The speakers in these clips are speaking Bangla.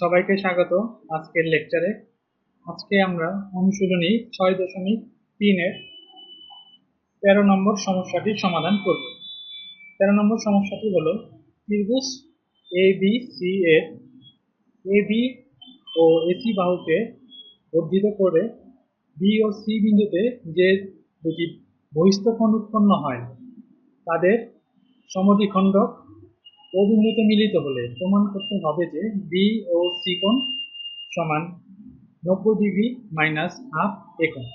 সবাইকে স্বাগত আজকের লেকচারে। আজকে আমরা অনুশীলনী ছয় দশমিক তিনের তেরো নম্বর সমস্যাটির সমাধান করব। তেরো নম্বর সমস্যাটি হলো ত্রিভুজ এ বি সি এর এ বি ও এসি বাহুকে বর্ধিত করে বি ও সি বিন্দুতে যে দুটি কোণ উৎপন্ন হয়, তাদের সমদ্বিখণ্ডক বিন্দুতে মিলিত হলে প্রমাণ করতে হবে যে বি ও সি কোণ সমান নব্বই ডিগ্রি মাইনাস হাফ এ কোণ।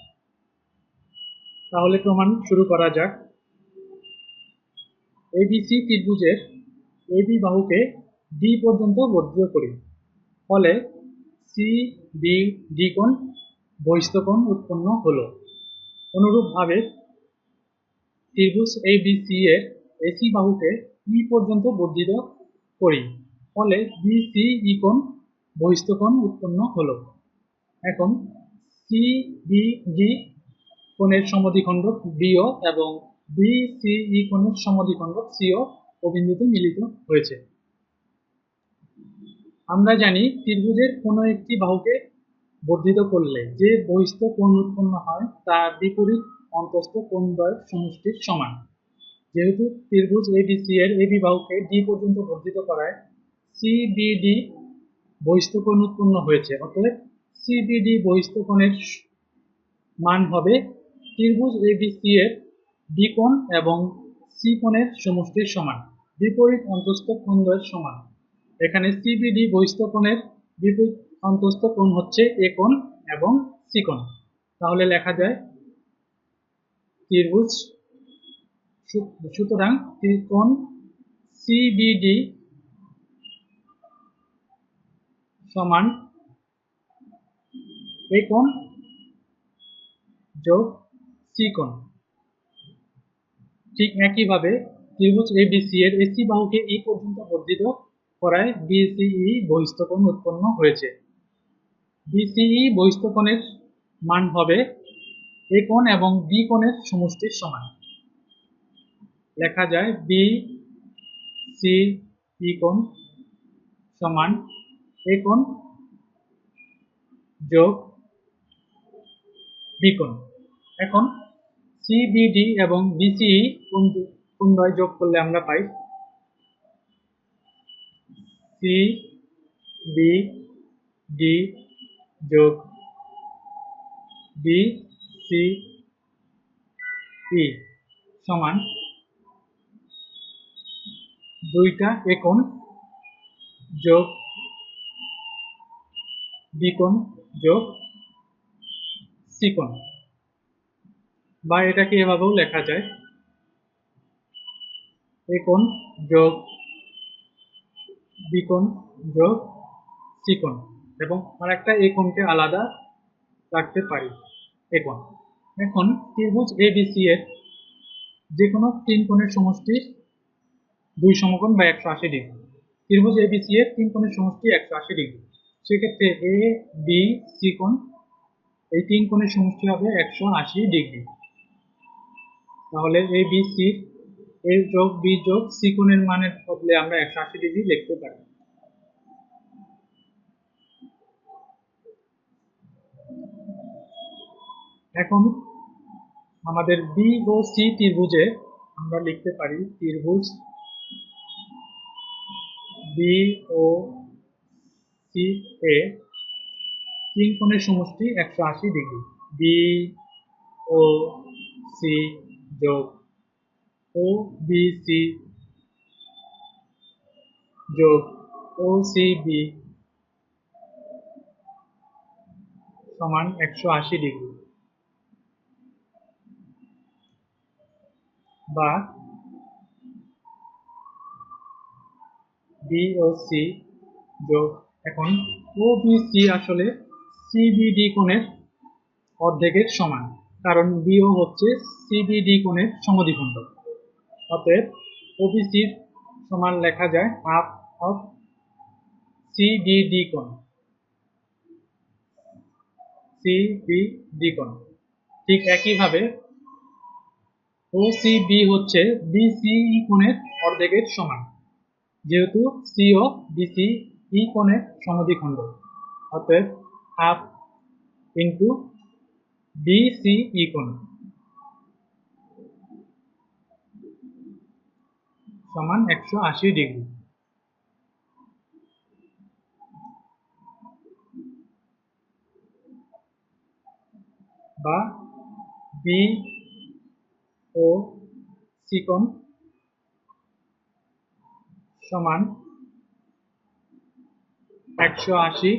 তাহলে প্রমাণ শুরু করা যাক। এবিসি ত্রিভুজের এবি বাহুকে ডি পর্যন্ত বর্ধিত করি। ফলে সি বি ডি কোণ বহিস্থ কোণ উৎপন্ন হলো। অনুরূপভাবে ত্রিভুজ এবিসি এর এসি বাহুকে ই পর্যন্ত বর্ধিত করি। ফলে বিসি ই বহিস্থ কোণ উৎপন্ন হলো। এখন সি বি ডি কোণের সমদ্বিখণ্ডক বিও এবং বিসিই কোণের সমদ্বিখণ্ডক সিও ও বিন্দুতে মিলিত হয়েছে। আমরা জানি ত্রিভুজের কোনো একটি বাহুকে বর্ধিত করলে যে বহিস্থ কোণ উৎপন্ন হয় তা বিপরীত অন্তস্থ কোণদ্বয়ের সমষ্টির সমান। যেহেতু ত্রিভুজ এবিসি এর এবি বাহুকে ডি পর্যন্ত বর্ধিত করায় সিবিডি বহিস্থ কোণ উৎপন্ন হয়েছে। অতএব সিবিডি বহিস্থ কোণের মান হবে ত্রিভুজ এবিসি এর ডি কোণ এবং সি কোণের সমষ্টির সমান, বিপরীত অন্তস্থ কোণদ্বয়ের সমান। এখানে সিবিডি বহিস্থ কোণের বিপরীত অন্তস্থ কোণ হচ্ছে এ কোণ এবং সি কোণ। তাহলে লেখা যায় ত্রিভুজ সুতরাং ত্রিকোণ সিবিডি সমান এ কোণ যোগ সি ঠিক একইভাবে ত্রিভুজ এবিসি এর এসি বাহুকে ই পর্যন্ত বর্ধিত করায় বিসিই বহিস্থ কোণ উৎপন্ন হয়েছে। বিসিই বহিস্থ কোণের মান হবে এ কোণ এবং বি কোণের সমষ্টির সমান। লেখা যায় বি সি ই কোণ সমান এ কোণ যোগ বি কোণ। এখন সিবিডি এবং বিসিই কোণ দ্বয় যোগ করলে আমরা পাই সি বি ডি যোগ বি সি ই সমান দুইটা একোণ যোগ বিকোণ যোগ সিকোণ বা এটাকে এভাবেও লেখা যায়। একোণ যোগ বিকোণ যোগ সিকোণ এবং আরেকটা একোণকে আলাদা রাখতে পারি একোণ এখন ত্রিভুজ এবিসি এর যে কোনো তিন কোণের সমষ্টির দুই সমকোণ বা একশো আশি ডিগ্রি। ত্রিভুজ এবিসি এর তিন কোণের সমষ্টি একশো আশি ডিগ্রি। সেক্ষেত্রে এ বি সি কোণ, এই তিন কোণের সমষ্টি হবে একশো আশি ডিগ্রি। তাহলে এ বি সি এর যোগ বি যোগ সি কোণের মানের বদলে আমরা একশো আশি ডিগ্রি লিখতে পারি। এখন আমাদের বি ও সি ত্রিভুজে আমরা লিখতে পারি ত্রিভুজ বি তিন কোণের সমষ্টি একশো আশি ডিগ্রি। যোগ যোগ ও সি বি সমান একশো আশি ডিগ্রি। বা বি ও সি যোগ এখন ও বি সি আসলে সিবিডি কোণের অর্ধেকের সমান, কারণ বিও হচ্ছে সিবিডি কোণের অতএব সমান লেখা যায় হাফ অফ সিবিডি কোণ। সিবিডি কোণ। ঠিক একইভাবে হচ্ছে বিসিই কোণের অর্ধেকের সমান। যেহেতু সি ও বিসি ই কোণের সমদ্বিখণ্ড অতএব হাফ ইন্টু বিসি ই কোণ। সমান একশো আশি ডিগ্রি। বা বি ও সি কোণ সমান একশো আশি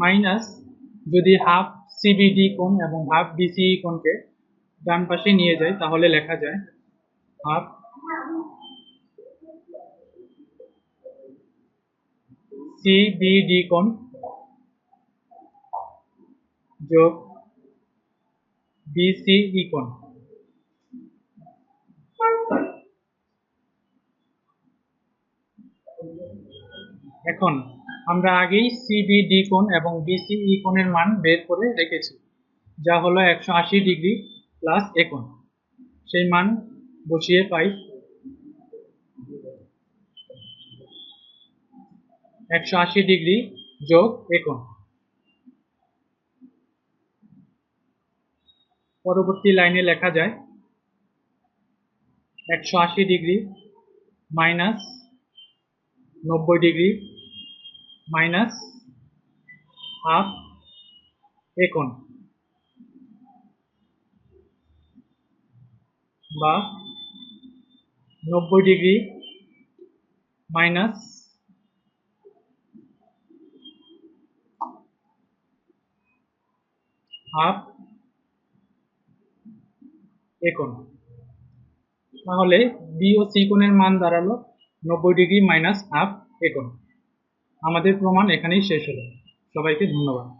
মাইনাস যদি হাফ সিবিডি কোণ এবং হাফ বিসিই কোণকে ডান পাশে নিয়ে যায়, তাহলে লেখা যায় হাফ সিবিডি কোণ যোগ বিসিই কোণ। এখন আমরা আগেই সিবিডি কোণ এবং বিসিই কোণের মান বের করে রেখেছি, যা হলো একশো আশি ডিগ্রি প্লাস এ কোণ। সেই মান বসিয়ে পাই একশো আশি ডিগ্রি যোগ এ কোণ। পরবর্তী লাইনে লেখা যায় একশো আশি ডিগ্রি মাইনাস নব্বই ডিগ্রি মাইনাস হাফ একন বা নব্বই ডিগ্রি মাইনাস হাফ একন তাহলে বি ও সি কোণের মান দাঁড়াল নব্বই ডিগ্রি মাইনাস হাফ একন আমাদের প্রমাণ এখানেই শেষ হলো। সবাইকে ধন্যবাদ।